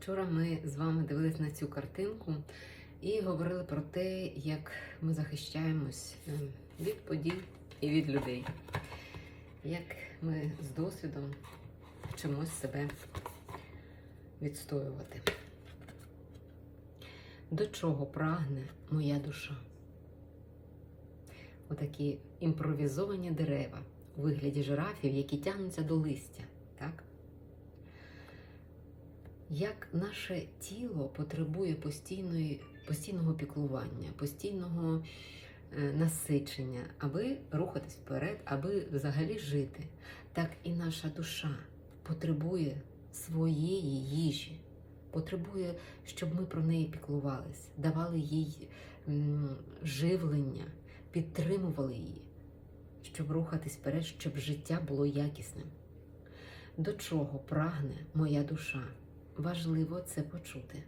Вчора ми з вами дивились на цю картинку і говорили про те, як ми захищаємось е, від подій і від людей. Як ми з досвідом вчимось себе відстоювати. До чого прагне моя душа? Отакі імпровізовані дерева у вигляді жирафів, які тягнуться до листя. Так? Як наше тіло потребує постійної, постійного піклування, постійного е, насичення, аби рухатись вперед, аби взагалі жити, так і наша душа потребує своєї їжі, потребує, щоб ми про неї піклувались, давали їй живлення, підтримували її, щоб рухатись вперед, щоб життя було якісним. До чого прагне моя душа? Важливо це почути.